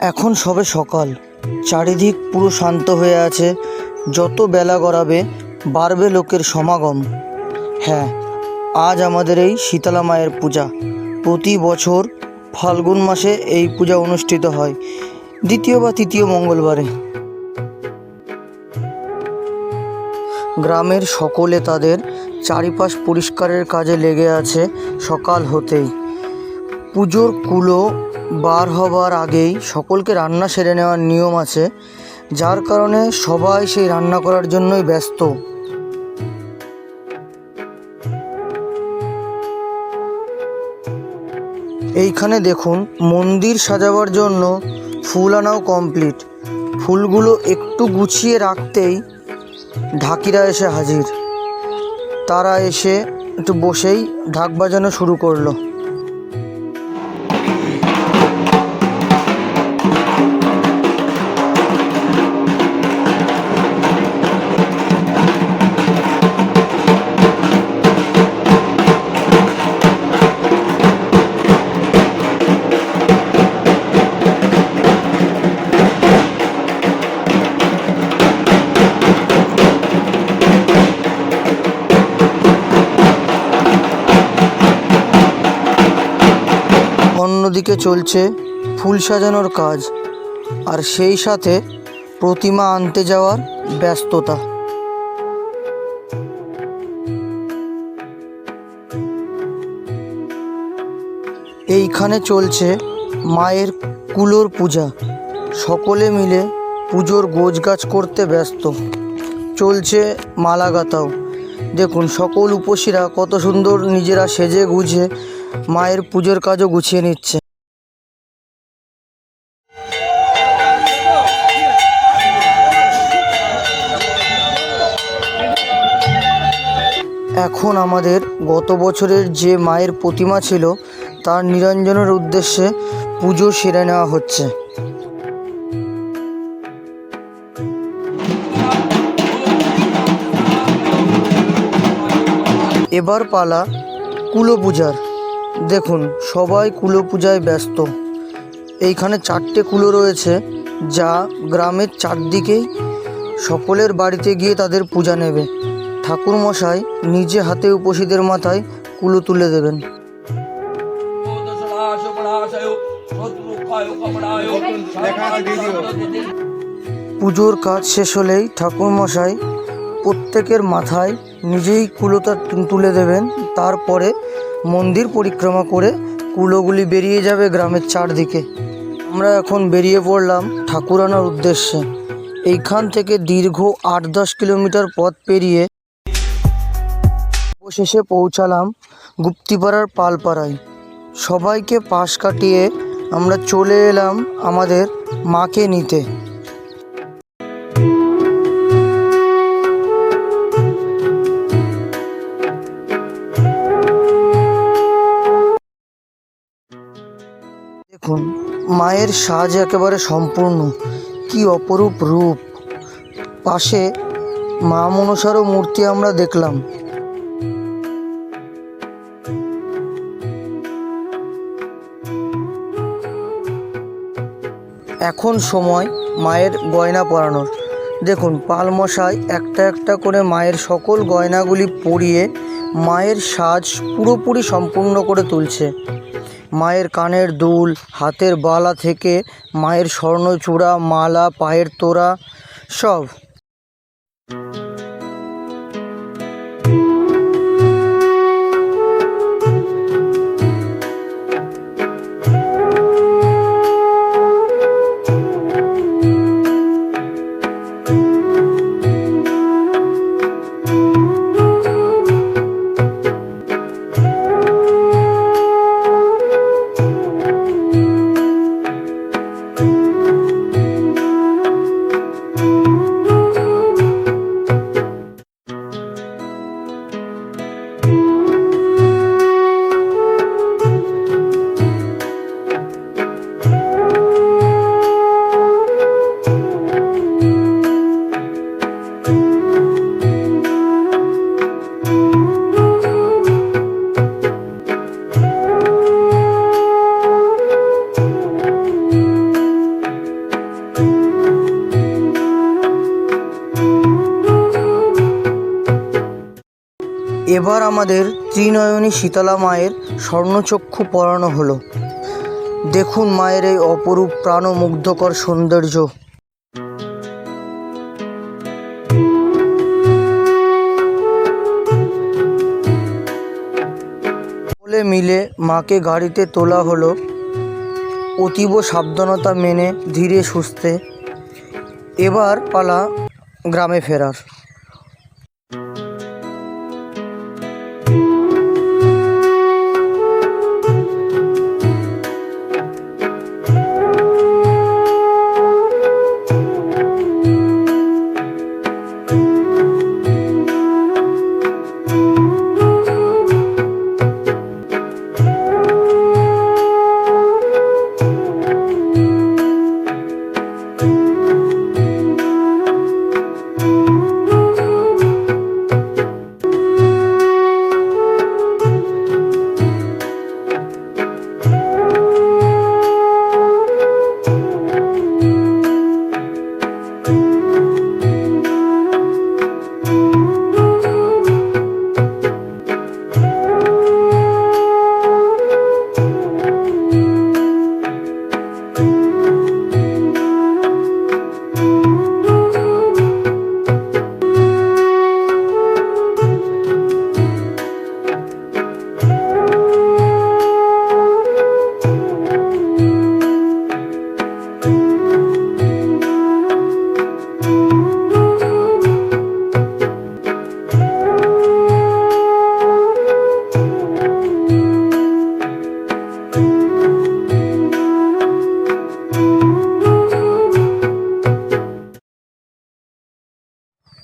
এখন সবে সকাল। চারিদিক পুরো শান্ত হয়ে আছে। যত বেলা গড়াবে, বাড়বে লোকের সমাগম। হ্যাঁ আজ আমাদের এই শীতলা মায়ের পূজা। প্রতি বছর ফাল্গুন মাসে এই পূজা অনুষ্ঠিত হয়। দ্বিতীয় বা তৃতীয় মঙ্গলবারে। গ্রামের সকলে তাদের চারিপাশ পরিষ্কারের কাজে লেগে আছে সকাল হতেই। পুজোর কুলো বার হবার আগেই সকলকে রান্না সেরে নেওয়ার নিয়ম আছে, যার কারণে সবাই সেই রান্না করার জন্যই ব্যস্ত। এইখানে দেখুন, মন্দির সাজাবার জন্য ফুল আনাও কমপ্লিট ফুলগুলো একটু গুছিয়ে রাখতেই ঢাকিরা এসে হাজির। তারা এসে একটু বসেই ঢাক বাজানো শুরু করল। অন্যদিকে চলছে ফুল সাজানোর কাজ, আর সেই সাথে প্রতিমা আনতে যাওয়ার ব্যস্ততা। এইখানে চলছে মায়ের কুলোর পূজা। সকলে মিলে পুজোর গোছগাছ করতে ব্যস্ত। চলছে মালা গাঁথাও। দেখুন, সকল উপসীরা কত সুন্দর নিজেরা সেজে গুজে মায়ের পুজোর কাজও গুছিয়ে নিচ্ছে। এখন আমাদের গত বছরের যে মায়ের প্রতিমা ছিল, তার নিরঞ্জনের উদ্দেশ্যে পুজো সেরে নেওয়া হচ্ছে। এবার পালা কুলো পূজার দেখুন, সবাই কুলো পূজায় ব্যস্ত। এইখানে চারটে কুলো রয়েছে, যা গ্রামের চারদিকেই সকলের বাড়িতে গিয়ে তাদের পূজা নেবে। ঠাকুর মশাই নিজে হাতে উপসীদের মাথায় কুলো তুলে দেবেন। পুজোর কাজ শেষ হলেই ঠাকুরমশাই প্রত্যেকের মাথায় নিজেই কুলোটা তুলে দেবেন। তারপরে মন্দির পরিক্রমা করে কুলোগুলি বেরিয়ে যাবে গ্রামের চারদিকে। আমরা এখন বেরিয়ে পড়লাম ঠাকুর আনার উদ্দেশ্যে। এইখান থেকে দীর্ঘ আট দশ কিলোমিটার পথ পেরিয়ে অবশেষে পৌঁছালাম গুপ্তিপাড়ার পালপাড়ায়। সবাইকে পাশ কাটিয়ে আমরা চলে এলাম আমাদের মাকে নিতে। দেখুন, মায়ের সাজ একেবারে সম্পূর্ণ। কি অপরূপ রূপ। পাশে মা মনসারও মূর্তি আমরা দেখলাম। এখন সময় মায়ের গয়না পরানোর। দেখুন, পালমশাই একটা একটা করে মায়ের সকল গয়নাগুলি পরিয়ে মায়ের সাজ পুরোপুরি সম্পূর্ণ করে তুলছে। মায়ের কানের দুল, হাতের বালা থেকে মায়ের স্বর্ণচূড়া, মালা, পায়ের তোড়া, সব এবার আমাদের ত্রিনয়নী শীতলা মায়ের স্বর্ণচক্ষু পরানো হলো। দেখুন মায়ের এই অপরূপ প্রাণমুগ্ধকর সৌন্দর্য। মিলে মাকে গাড়িতে তোলা হলো। অতীব সাবধানতা মেনে ধীরে সুস্থে এবার পালা গ্রামে ফেরার।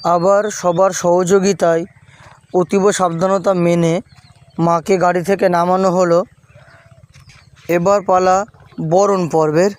আবার সবার সহযোগিতায় অতীব সাবধানতা মেনে মাকে গাড়ি থেকে নামানো হলো। এবার পালা বরণ পর্বের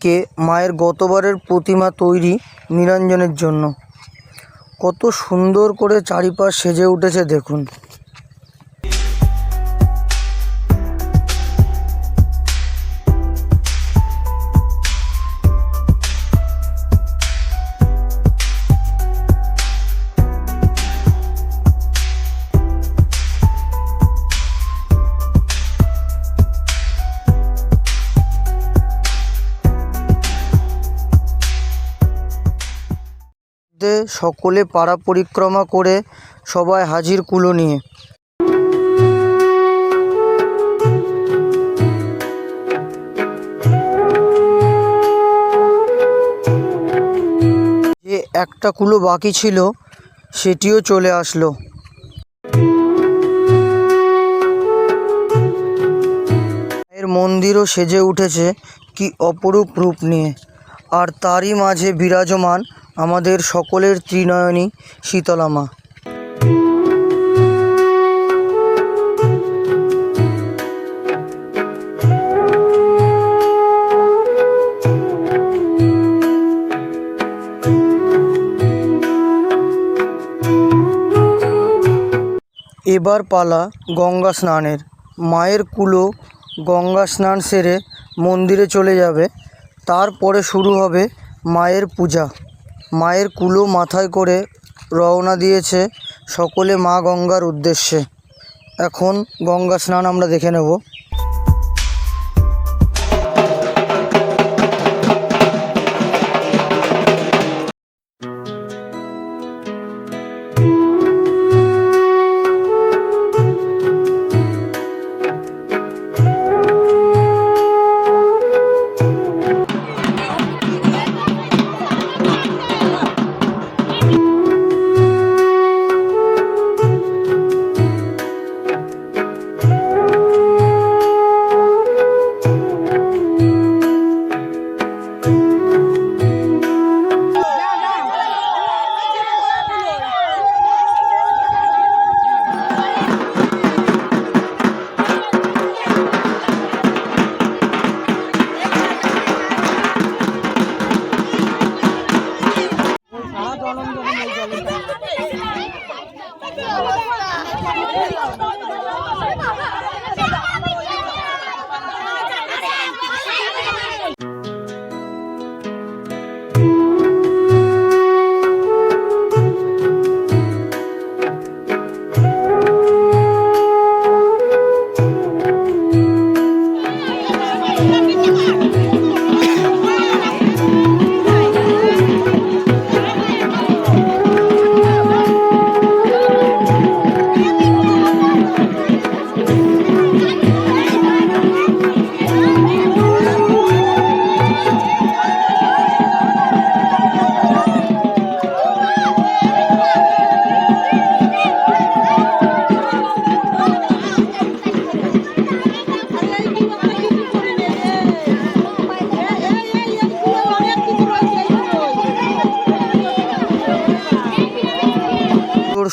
ওদিকে মায়ের গতবারের প্রতিমা তৈরি নিরঞ্জনের জন্য। কত সুন্দর করে চারিপাশ সেজে উঠেছে দেখুন। মধ্যে সকলে পাড়া পরিক্রমা করে সবাই হাজির কুলো নিয়ে। যে একটা কুলো বাকি ছিল, সেটিও চলে আসলো। এর মন্দিরও সেজে উঠেছে কি অপরূপ রূপ নিয়ে। আর তারই মাঝে বিরাজমান আমাদের সকলের ত্রিনয়নী শীতলা মা। এবার পালা গঙ্গা স্নানের। মায়ের কুলো গঙ্গা স্নান সেরে মন্দিরে চলে যাবে। তারপরে শুরু হবে মায়ের পূজা। মায়ের কুলো মাথায় করে রওনা দিয়েছে সকলে মা গঙ্গার উদ্দেশ্যে। এখন গঙ্গা স্নান আমরা দেখে নেব।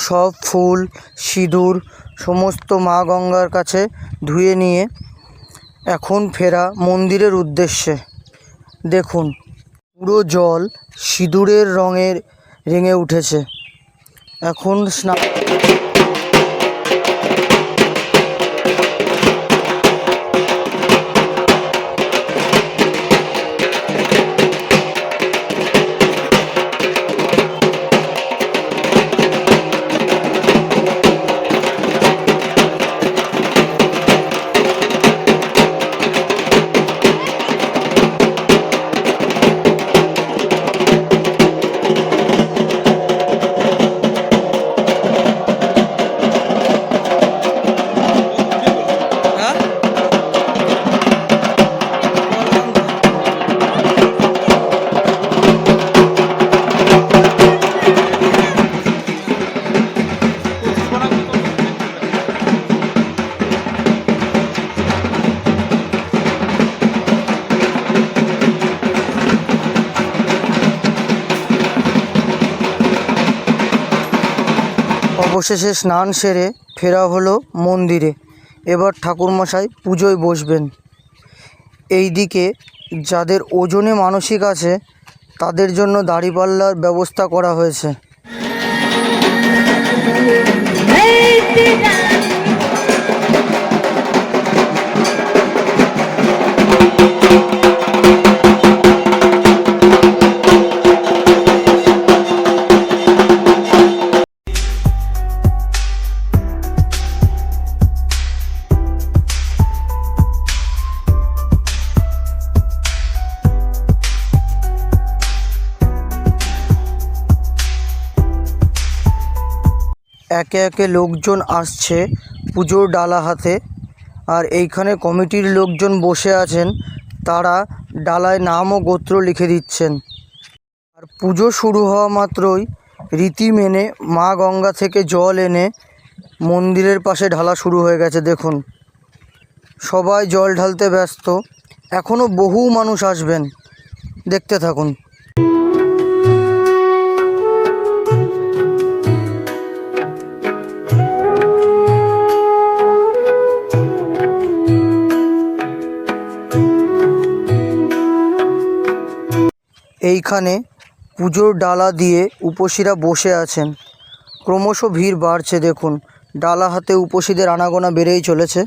সব ফুল, সিঁদুর, সমস্ত মা গঙ্গার কাছে ধুয়ে নিয়ে এখন ফেরা মন্দিরের উদ্দেশ্যে। দেখুন, পুরো জল সিঁদুরের রঙের রেঙে উঠেছে। এখন স্নান অবশেষে স্নান সেরে ফেরা হলো মন্দিরে। এবার ঠাকুরমশাই পুজোয় বসবেন। এই দিকে যাদের ওজনে মানসিক আছে, তাদের জন্য দাড়িপাল্লার ব্যবস্থা করা হয়েছে। একে একে লোকজন আসছে পুজোর ডালা হাতে। আর এইখানে কমিটির লোকজন বসে আছেন, তারা ডালায় নাম ও গোত্র লিখে দিচ্ছেন। আর পুজো শুরু হওয়া মাত্রই রীতি মেনে মা গঙ্গা থেকে জল এনে মন্দিরের পাশে ঢালা শুরু হয়ে গেছে, দেখুন। সবাই জল ঢালতে ব্যস্ত। এখনও বহু মানুষ আসবেন। দেখতে থাকুন। এইখানে পুজোর ডালা দিয়ে উপসীরা বসে আছেন। ক্রমশ ভিড় বাড়ছে, দেখুন। ডালা হাতে উপসীদের আনাগোনা বেড়েই চলেছে।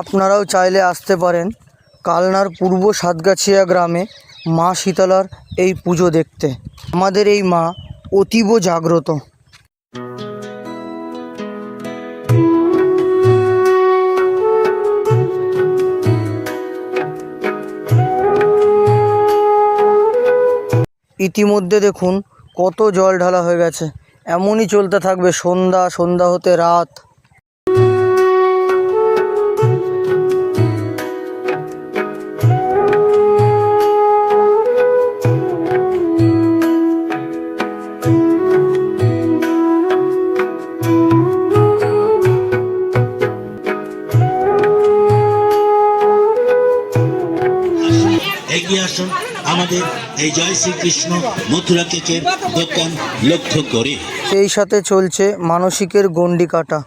আপনারাও চাইলে আসতে পারেন কালনার পূর্ব সাতগাছিয়া গ্রামে মা শীতলার এই পুজো দেখতে। আমাদের এই মা অতীব জাগ্রত। ইতিমধ্যে দেখুন কত জল ঢালা হয়ে গেছে। এমনই চলতে থাকবে সন্ধ্যা সন্ধ্যা হতে রাত। আমাদের এই জয় শ্রীকৃষ্ণ মথুরা কেকের দোকান লক্ষ্য করে। সেই সাথে চলছে মানসিকের গণ্ডি কাটা।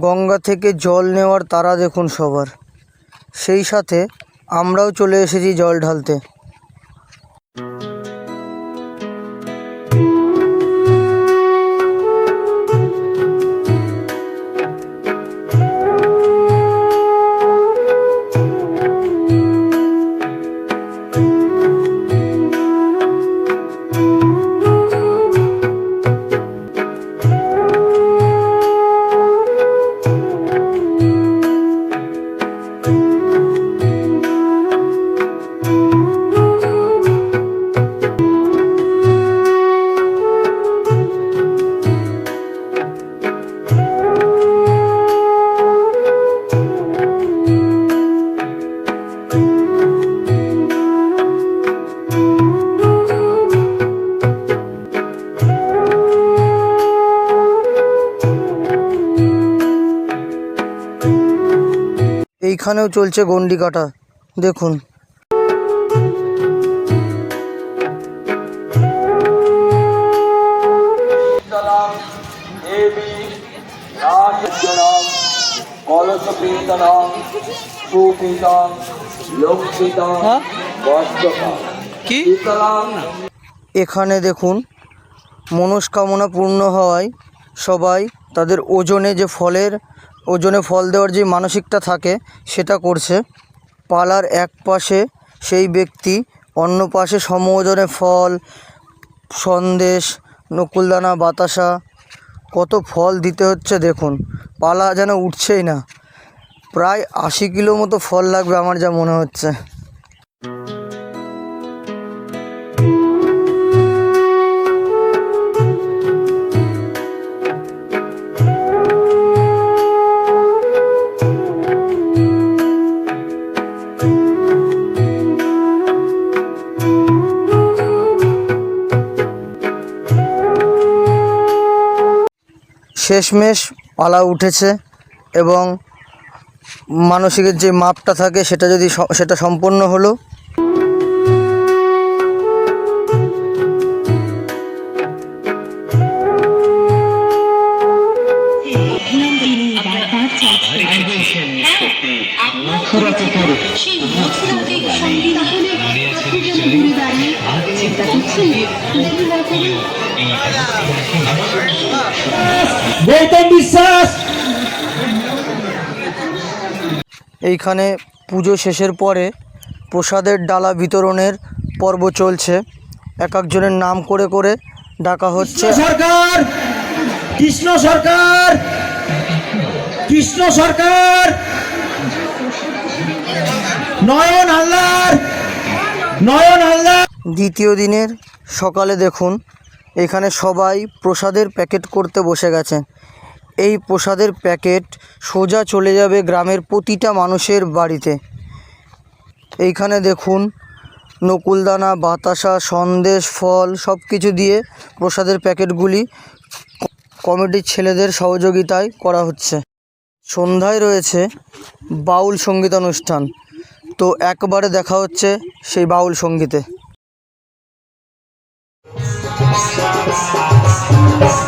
গঙ্গা থেকে জল নেওয়ার তারা দেখুন সবার। সেই সাথে আমরাও চলে এসেছি জল ঢালতে। এখানেও চলছে গন্ডি কাটা দেখুন হ্যাঁ? কি? এখানে দেখুন মনস্কামনা পূর্ণ হওয়ায় সবাই তাদের ওজনে যে ফলের, ওজনে ফল দেওয়ার যে মানসিকটা থাকে, সেটা করছে। পালার এক পাশে সেই ব্যক্তি, অন্য পাশে সম ওজনে ফল, সন্দেশ, নকুলদানা, বাতাসা। কত ফল দিতে হচ্ছে দেখুন। পালা যেন উঠছেই না। প্রায় আশি কিলো মতো ফল লাগবে আমার যা মনে হচ্ছে। শেষমেশ পালা উঠেছে এবং মানসিকের যে মাপটা থাকে সেটা যদি সেটা সম্পন্ন হলো। না করে এইখানে পুজো শেষের পরে প্রসাদের ডালা বিতরণের পর্ব চলছে। এক একজনের নাম করে করে ডাকা হচ্ছে। সরকার! কৃষ্ণ সরকার! কৃষ্ণ সরকার! নয়ন হালদার! নয়ন হালদার! দ্বিতীয় দিনের সকালে দেখুন এখানে সবাই প্রসাদের প্যাকেট করতে বসে গেছে। এই প্রসাদের প্যাকেট সোজা চলে যাবে গ্রামের প্রতিটা মানুষের বাড়িতে। এইখানে দেখুন, নকুলদানা, বাতাসা, সন্দেশ, ফল সব কিছু দিয়ে প্রসাদের প্যাকেটগুলি কমিটির ছেলেদের সহযোগিতায় করা হচ্ছে। সন্ধ্যায় রয়েছে বাউল সংগীত অনুষ্ঠান তো একবারে দেখা হচ্ছে সেই বাউল সঙ্গীতে। Thank you.